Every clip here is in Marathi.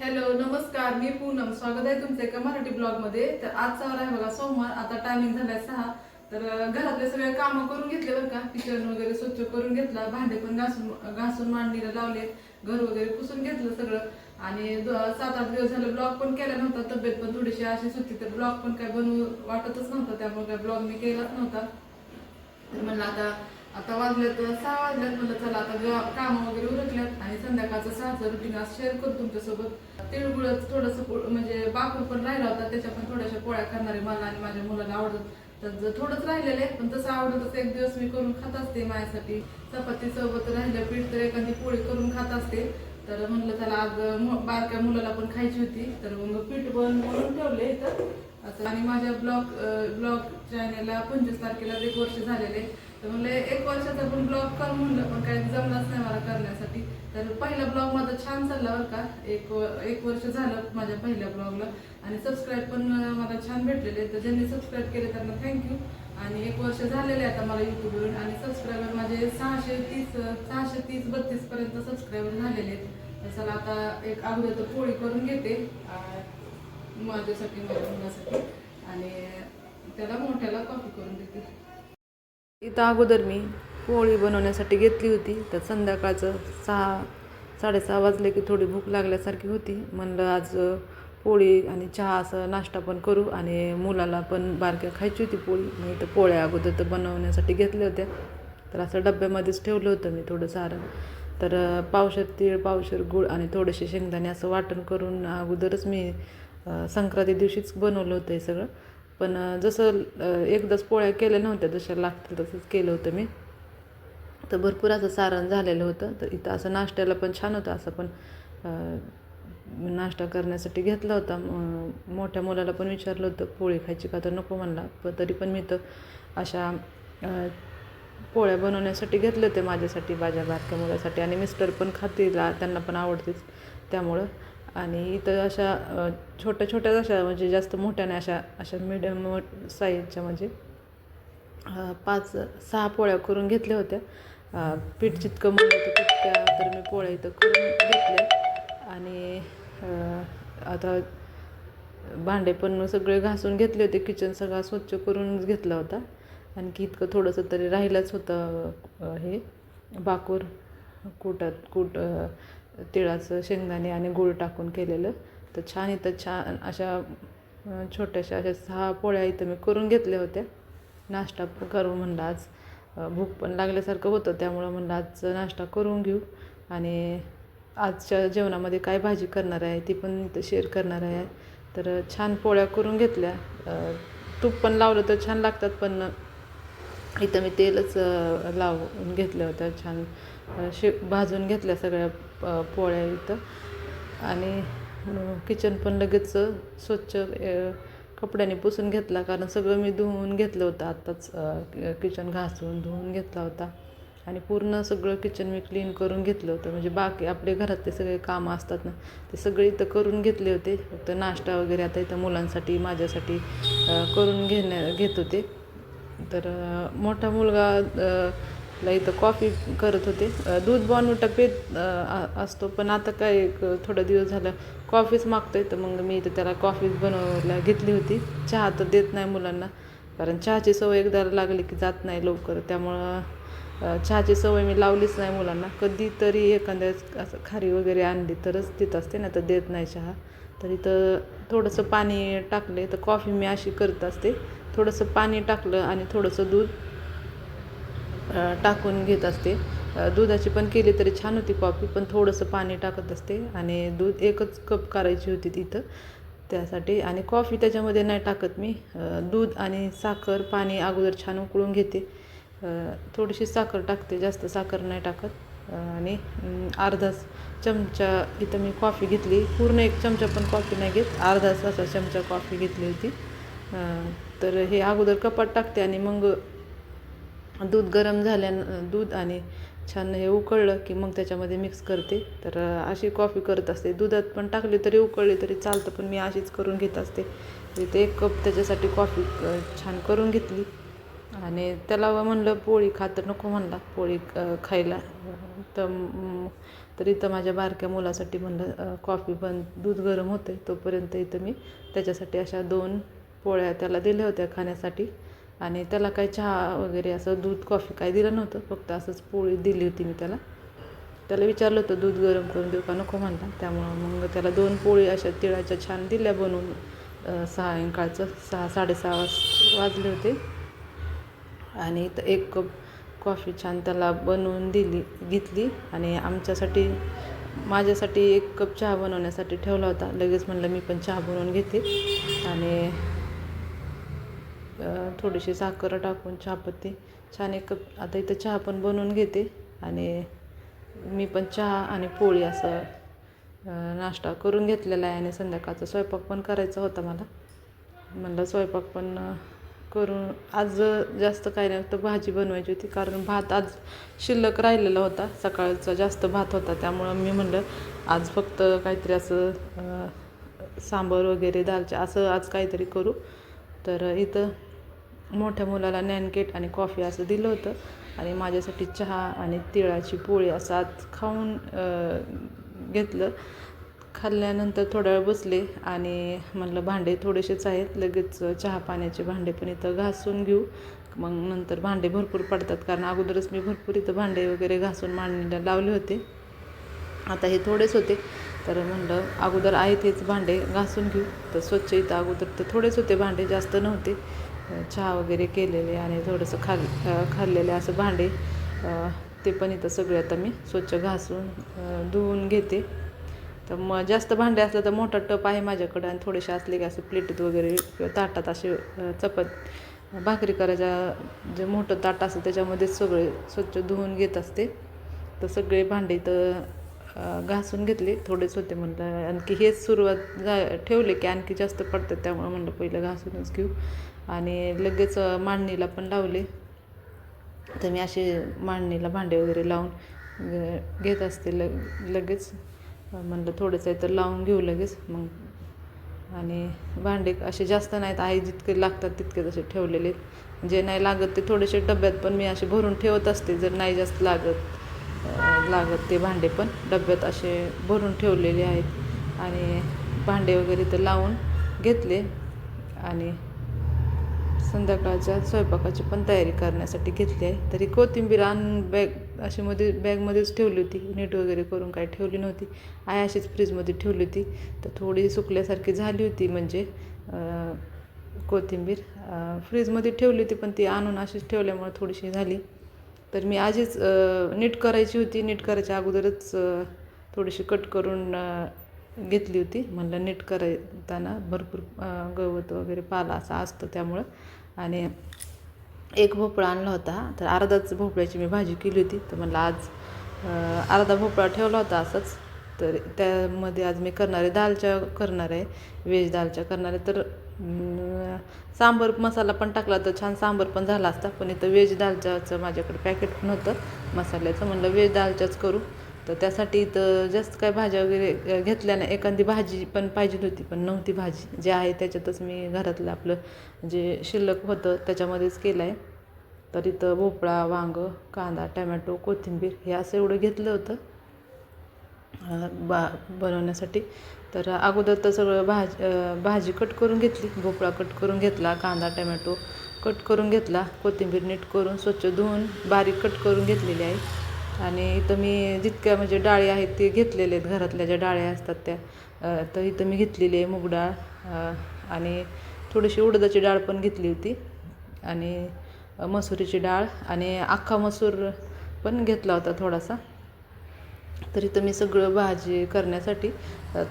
हॅलो नमस्कार मी पूनम. स्वागत आहे तुमचं एका मराठी ब्लॉगमध्ये तर आजचा वार आहे बघा सोमवार. आता टायमिंग झालाय सहा. तर घरातले सगळे कामं करून घेतले बरं का. किचन वगैरे स्वच्छ करून घेतला. भांडे पण घासून घासून मांडणीला लावले घर वगैरे पुसून घेतलं सगळं. आणि सात आठ दिवस झाले ब्लॉग पण केला नव्हता. तब्येत पण थोडीशी अशीच होती. तर ब्लॉग पण काय बनवू वाटतच नव्हतं. त्यामुळे काय ब्लॉग मी केलाच नव्हता. तर म्हणलं आता आता वाजल्यात सहा वाजल्यात म्हणलं चला आता कामं वगैरे उरकल्यात आणि संध्याकाळचं सहाचं रुटीन आज शेअर करतो तुमच्यासोबत. तिळगुळच थोडंसं म्हणजे बाकूर पण राहिला होता त्याच्या पण थोड्याशा पोळ्या करणारे मला आणि माझ्या मुलाला आवडत. तर थोडंच राहिलेलं आहे पण तसं आवडतच एक दिवस मी करून खात असते माझ्यासाठी चपाती सोबत राहिलं पीठ तर एखादी पोळी करून खात असते. तर म्हणलं चला आज बारक्या मुलाला पण खायची होती. तर मग पीठ पण म्हणून ठेवले तर असं आणि माझ्या ब्लॉग ब्लॉग चॅनेलला पंचवीस तारखेला एक वर्ष झालेले. तर म्हणलं एक वर्षाचा पण ब्लॉग कर म्हणलं पण काही जमलाच नाही मला करण्यासाठी. तर पहिला ब्लॉग माझा छान चालला बरं का. एक व- एक वर्ष झालं माझ्या पहिल्या ब्लॉगला. आणि सबस्क्राईब पण मला छान भेटलेले. तर ज्यांनी सबस्क्राईब केले त्यांना थँक्यू आणि एक वर्ष झालेले आता मला युट्यूबवरून आणि सबस्क्रायबर माझे सहाशे तीस सहाशे तीस बत्तीसपर्यंत सबस्क्रायबर झालेले आहेत. तर चला आता एक अगोदर पोळी करून घेते. माझ्यासाठी माझ्या मुलासाठी. आणि त्याला मोठ्याला कॉफी करून देते. इथं अगोदर मी पोळी बनवण्यासाठी घेतली होती. तर संध्याकाळचं सहा साडेसहा वाजले की थोडी भूक लागल्यासारखी होती. म्हणलं आज पोळी आणि चहा असं नाश्ता पण करू. आणि मुलाला पण बारक्या खायची होती पोळी. मग इथं पोळ्या अगोदर तर बनवण्यासाठी घेतल्या होत्या. तर असं डब्यामध्येच ठेवलं होतं मी थोडं सारं. तर अं, पावशेर तीळ पावशेर गूळ आणि थोडेसे शेंगदाणे असं वाटण करून अगोदरच मी संक्रांती दिवशीच बनवलं होतं हे सगळं. पण जसं एकदाच पोळ्या केल्या नव्हत्या जशा लागतील तसंच केलं होतं मी. तर भरपूर असं सारण झालेलं होतं. तर इथं असं नाश्त्याला पण छान होतं असं पण नाश्ता करण्यासाठी घेतला होता. मोठ्या मुलाला पण विचारलं होतं पोळी खायची का? तर नको म्हणला. पण तरी पण मी तर अशा पोळ्या बनवण्यासाठी घेतले होते माझ्यासाठी माझ्या बारक्या मुलासाठी. आणि मिस्टर पण खातील त्यांना पण आवडतेच त्यामुळं. आणि इथं अशा छोट्या छोट्याच अशा म्हणजे जास्त मोठ्या नाही अशा अशा मिडियम साईजच्या म्हणजे पाच सहा पोळ्या करून घेतल्या होत्या. पीठ जितकं म्हणलं होतं तितक्या तर मी पोळ्या इथं करून घेतल्या. आणि आता भांडे पण सगळे घासून घेतले होते. किचन सगळा स्वच्छ करूनच घेतला होता. आणखी इतकं थोडंसं तरी राहिलंच होतं हे. बाकूर कुटात कूट तिळाचं शेंगदाणे आणि गूळ टाकून केलेलं. तर छान इथं छान अशा छोट्याशा अशा सहा पोळ्या इथं मी करून घेतल्या होत्या. नाश्ता करू म्हणलं आज. भूक पण लागल्यासारखं होतं त्यामुळं म्हणलं आज नाश्ता करून घेऊ. आणि आजच्या जेवणामध्ये काय भाजी करणार आहे ती पण इथं शेअर करणार आहे. तर छान पोळ्या करून घेतल्या. तूप पण लावलं तर छान लागतात पण इथं मी तेलच लावून घेतलं होतं छान शे भाजून घेतल्या सगळ्या प पोळ्या इथं. आणि किचन पण लगेच स्वच्छ कपड्याने पुसून घेतला. कारण सगळं मी धुवून घेतलं होतं. आत्ताच किचन घासून धुवून घेतला होता. आणि पूर्ण सगळं किचन मी क्लीन करून घेतलं होतं. म्हणजे बाकी आपले घरातले सगळे कामं असतात ना ते सगळे इथं करून घेतले होते. फक्त नाश्ता वगैरे आता इथं मुलांसाठी माझ्यासाठी करून घेण्या घेत होते. तर मोठा मुलगा ला इथं कॉफी करत होते. दूध बॉनविटा पेत असतो. पण आता काय एक थोडा दिवस झालं कॉफीच मागतोय. तर मग मी इथं त्याला कॉफीच बनवायला घेतली होती. चहा तर देत नाही मुलांना. कारण चहाची सवय एकदा लागली की जात नाही लवकर. त्यामुळं चहाची सवय मी लावलीच नाही मुलांना. कधीतरी एखाद्या असं खारी वगैरे आणली तरच देत असते. ना तर देत नाही चहा. तर इथं थोडंसं पाणी टाकले तर कॉफी मी अशी करत असते. थोडंसं पाणी टाकलं आणि थोडंसं दूध टाकून घेत असते. दुधाची पण केली तरी छान होती कॉफी पण थोडंसं पाणी टाकत असते आणि दूध एकच कप करायची होती तिथं. त्यासाठी आणि कॉफी त्याच्यामध्ये नाही टाकत मी. दूध आणि साखर पाणी अगोदर छान उकळून घेते. थोडीशी साखर टाकते जास्त साखर नाही टाकत. आणि अर्धा चमचा इथं मी कॉफी घेतली. पूर्ण एक चमचा पण कॉफी नाही घेत. अर्धा असा चमचा कॉफी घेतली होती. तर हे अगोदर कपात टाकते आणि मग दूध गरम झाल्या दूध आणि छान हे उकळलं की मग त्याच्यामध्ये मिक्स करते. तर अशी कॉफी करत असते. दुधात पण टाकली तरी उकळली तरी चालतं पण मी अशीच करून घेत असते. इथे एक कप त्याच्यासाठी कॉफी छान करून घेतली. आणि त्याला म्हणलं पोळी खा तर नको म्हणला पोळी खायला. तर तर इथं माझ्या बारक्या मुलासाठी म्हणलं कॉफी पण दूध गरम होते तोपर्यंत इथं मी त्याच्यासाठी अशा दोन पोळ्या त्याला दिल्या होत्या खाण्यासाठी. आणि त्याला काही चहा वगैरे असं दूध कॉफी काही दिलं नव्हतं. फक्त असंच पोळी दिली होती मी त्याला. त्याला विचारलं होतं दूध गरम करून देऊ का नको म्हणला. त्यामुळं मग त्याला दोन पोळी अशा तिळाच्या छान दिल्या बनवून. सायंकाळचं सहा साडेसहा वाज वाजले होते. आणि एक कप कॉफी छान त्याला बनवून दिली घेतली. आणि आमच्यासाठी माझ्यासाठी एक कप चहा बनवण्यासाठी ठेवला होता. लगेच म्हणलं मी पण चहा बनवून घेते. आणि थोडीशी साखर टाकून चहापत्ती छान एक कप आता इथं चहा पण बनवून घेते. आणि मी पण चहा आणि पोळी असं नाश्ता करून घेतलेला आहे आणि संध्याकाळचा स्वयंपाक पण करायचा होता मला. म्हणलं स्वयंपाक पण करून आज जास्त काही नाही तर भाजी बनवायची होती. कारण भात आज शिल्लक राहिलेला होता. सकाळचा जास्त भात होता. त्यामुळं मी म्हणलं आज फक्त काहीतरी असं सांबार सांबर वगैरे दालच्या असं आज काहीतरी करू. तर इथं मोठ्या मुलाला नॅनकेट आणि कॉफी असं दिलं होतं. आणि माझ्यासाठी चहा आणि तिळाची पोळी असं आज खाऊन घेतलं. खाल्ल्यानंतर थोडा वेळ बसले आणि म्हणलं भांडे थोडेसेच आहेत. लगेच चहा पाण्याचे भांडे पण इथं घासून घेऊ. मग नंतर भांडे भरपूर पडतात. कारण अगोदरच मी भरपूर इथं भांडे वगैरे घासून मांडणीला लावले होते. आता हे थोडेच होते. तर म्हणलं अगोदर आहेत हेच भांडे घासून घेऊ. तर स्वच्छ इथं अगोदर तर थोडेच होते भांडे जास्त नव्हते. चहा वगैरे केलेले आणि थोडंसं खाल खाल्लेले असं भांडे ते पण इथं सगळे आता मी स्वच्छ घासून धुवून घेते. तर मग जास्त भांडे असलं तर मोठा टप आहे माझ्याकडं आणि थोडेसे असले की असं प्लेटीत वगैरे किंवा ताटात असे चपत चपात भाकरी करायच्या जे मोठं ताट असतं त्याच्यामध्येच सगळे स्वच्छ धुवून घेत असते. तर सगळे भांडे इथं घासून घेतले थोडेच होते म्हणलं. आणखी हेच सुरुवात जा ठेवले की आणखी जास्त पडतात त्यामुळं म्हणलं पहिलं घासूनच घेऊ. आणि लगेच मांडणीला पण लावले. तर मी असे मांडणीला भांडे वगैरे लावून घेत असते लग लगेच. म्हणलं थोडंसं आहे तर लावून घेऊ लगेच. मग आणि भांडे असे जास्त नाहीत आहे जितके लागतात तितके तसे ठेवलेले जे नाही लागत ते थोडेसे डब्यात पण मी असे भरून ठेवत असते जर नाही जास्त लागत लागत ते भांडे पण. डब्यात असे भरून ठेवलेले आहेत. आणि भांडे वगैरे तर लावून घेतले. आणि संध्याकाळच्या स्वयंपाकाची पण तयारी करण्यासाठी घेतली आहे. तरी कोथिंबीर आण बॅग अशी मध्ये बॅगमध्येच ठेवली होती. नीट वगैरे करून काही ठेवली नव्हती. आहे अशीच फ्रीजमध्ये ठेवली होती. तर थोडी सुकल्यासारखी झाली होती म्हणजे कोथिंबीर. फ्रीजमध्ये ठेवली होती पण ती आणून अशीच ठेवल्यामुळे थोडीशी झाली. तर मी आधीच नीट करायची होती. नीट करायच्या अगोदरच थोडीशी कट करून घेतली होती. म्हणलं नीट करताना भरपूर गवत वगैरे पाला असा असतो त्यामुळं. आणि एक भोपळा आणला होता. तर अर्धाच भोपळ्याची मी भाजी केली होती. तर म्हणलं आज अर्धा भोपळा ठेवला होता असंच. तर त्यामध्ये आज मी करणार आहे दालच्या करणार आहे व्हेज दालच्या करणार. आहे तर सांबर मसाला पण टाकला तर छान सांबर पण झाला असता. पण इथं व्हेज दालच्याचं माझ्याकडे पॅकेट पण होतं मसाल्याचं. म्हणलं व्हेज दालच्याच करू. तर त्यासाठी इथं जास्त काय भाज्या वगैरे घेतल्या नाही. एखादी भाजी पण पाहिजे होती पण नव्हती भाजी. जे आहे त्याच्यातच मी घरातलं आपलं जे शिल्लक होतं त्याच्यामध्येच केलं आहे तर इथं भोपळा वांगं कांदा टमॅटो कोथिंबीर हे असं एवढं घेतलं होतं बा बनवण्यासाठी. तर अगोदर तर सगळं भाज भाजी कट करून घेतली भोपळा कट करून घेतला कांदा टमॅटो कट करून घेतला कोथिंबीर नीट करून स्वच्छ धुवून बारीक कट करून घेतलेली आहे. आणि इथं मी जितक्या म्हणजे डाळी आहेत ते घेतलेले आहेत घरातल्या ज्या डाळ्या असतात त्या. तर इथं मी घेतलेली आहे मूग डाळ आणि थोडीशी उडदाची डाळ पण घेतली होती. आणि मसुरीची डाळ आणि अख्खा मसूर पण घेतला होता थोडासा. तर इथं मी सगळं भाजी करण्यासाठी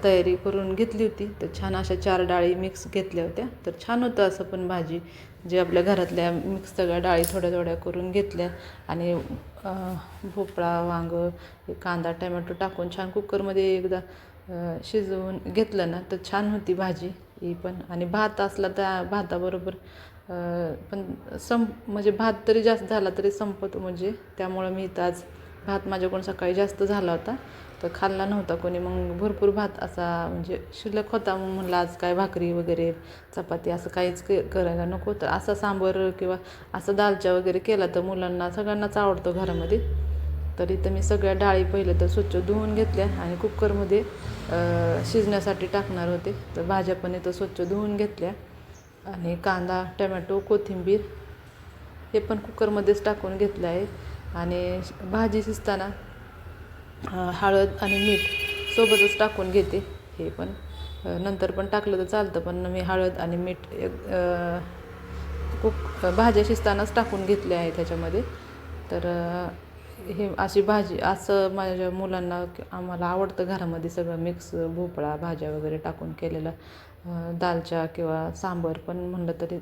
तयारी करून घेतली होती. तर छान अशा चार डाळी मिक्स घेतल्या होत्या. तर छान होतं असं पण भाजी. जे आपल्या घरातल्या मिक्स सगळ्या डाळी थोड्या थोड्या करून घेतल्या. आणि भोपळा वांगं कांदा टमॅटो टाकून छान कुकरमध्ये एकदा शिजवून घेतलं ना तर छान होती भाजी ही पण. आणि भात असला तर भाताबरोबर पण संप म्हणजे भात तरी जास्त झाला तरी संपतो म्हणजे. त्यामुळं मी इथं आज भात माझ्याकडून सकाळी जास्त झाला होता. तर खाल्ला नव्हता कोणी. मग भरपूर भात असा म्हणजे शिल्लक होता. मग म्हणलं आज काय भाकरी वगैरे चपाती असं काहीच क करायला नको. तर असा सांबर किंवा असं दालच्या वगैरे केला तर मुलांना सगळ्यांनाच आवडतो घरामध्ये. तर इथं मी सगळ्या डाळी पहिलं तर स्वच्छ धुवून घेतल्या आणि कुकरमध्ये शिजण्यासाठी टाकणार होते. तर भाज्या पण इथं स्वच्छ धुवून घेतल्या. आणि कांदा टमॅटो कोथिंबीर हे पण कुकरमध्येच टाकून घेतलं आहे. आणि भाजी शिजताना हळद आणि मीठ सोबतच टाकून घेते. हे पण नंतर पण टाकलं तर चालतं पण मी हळद आणि मीठ एक कुक भाज्या शिजतानाच टाकून घेतले आहे त्याच्यामध्ये. तर हे अशी भाजी असं माझ्या मुलांना आम्हाला आवडतं घरामध्ये सगळं मिक्स भोपळा भाज्या वगैरे टाकून केलेलं अ, दालच्या किंवा सांबर पण म्हणलं तरी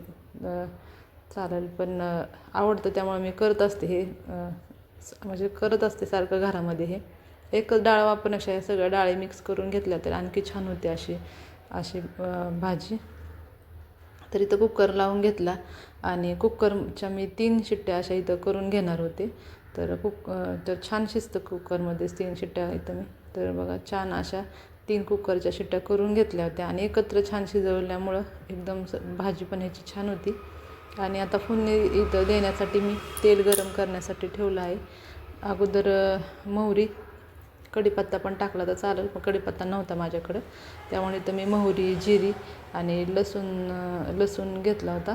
चालेल पण आवडतं त्यामुळे मी करत असते हे म्हणजे करत असते सारखं घरामध्ये हे. एकच डाळ वापरण्यापेक्षा या सगळ्या डाळी मिक्स करून घेतल्या तर आणखी छान होते अशी अशी भाजी. तर इथं कुकर लावून घेतला आणि कुकरच्या मी तीन शिट्ट्या अशा इथं करून घेणार होते. तर कुक तर छान शिजतं कुकरमध्येच तीन शिट्ट्या इथं मी. तर बघा छान अशा तीन कुकरच्या शिट्ट्या करून घेतल्या होत्या आणि एकत्र छान शिजवल्यामुळं एकदम स भाजी पण ह्याची छान होती. आणि आता फोडणी इथं देण्यासाठी मी तेल गरम करण्यासाठी ठेवलं आहे. अगोदर मोहरी कढीपत्ता पण टाकला तर चालेल पण कढीपत्ता नव्हता माझ्याकडं. त्यामुळे तर मी मोहरी जिरी आणि लसूण लसूण घेतला होता.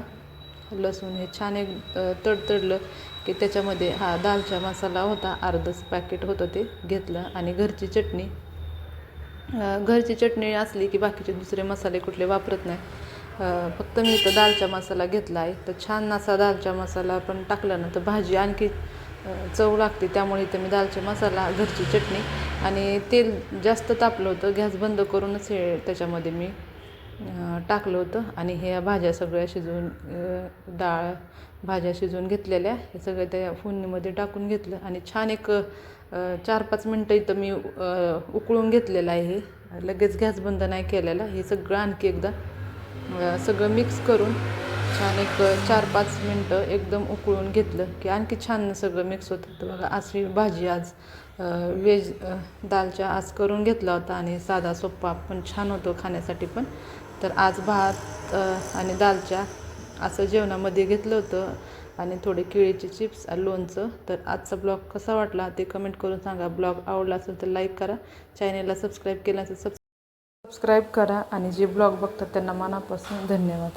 लसूण हे छान एक तडतडलं की त्याच्यामध्ये हा दालचा मसाला होता अर्धच पॅकेट होतं ते घेतलं आणि घरची चटणी. घरची चटणी असली की बाकीचे दुसरे मसाले कुठले वापरत नाही. फक्त मी इथं दालचा मसाला घेतला आहे. तर छान असा दालचा मसाला पण टाकला ना तर भाजी आणखी चव लागते. त्यामुळे इथं मी दालचा मसाला घरची चटणी आणि तेल जास्त तापलं होतं. गॅस बंद करूनच हे त्याच्यामध्ये मी टाकलं होतं. आणि ह्या भाज्या सगळ्या शिजवून डाळ भाज्या शिजवून घेतलेल्या. हे सगळं त्या फोडणीमध्ये टाकून घेतलं. आणि छान एक चार पाच मिनटं इथं मी उकळून घेतलेलं आहे हे. लगेच गॅस बंद नाही केलेला. हे सगळं आणखी एकदा सगळं मिक्स करून छान एक चार पाच मिनटं एकदम उकळून घेतलं की आणखी छान सगळं मिक्स होतं. तर बघा अशी भाजी आज वेज व्हेज अ, दालच्या आज करून घेतला होता आणि साधा सोप्पा पण छान होतो खाण्यासाठी पण. तर आज भात आणि दालच्या असं जेवणामध्ये घेतलं होतं आणि थोडे केळीचे चिप्स आणि लोणचं. तर आजचा ब्लॉग कसा वाटला ते कमेंट करून सांगा. ब्लॉग आवडला असेल तर लाईक करा. चॅनेलला सबस्क्राईब केलं असेल सबस्क्राईब करा आणि जे ब्लॉग बघतात त्यांना मनापासून धन्यवाद.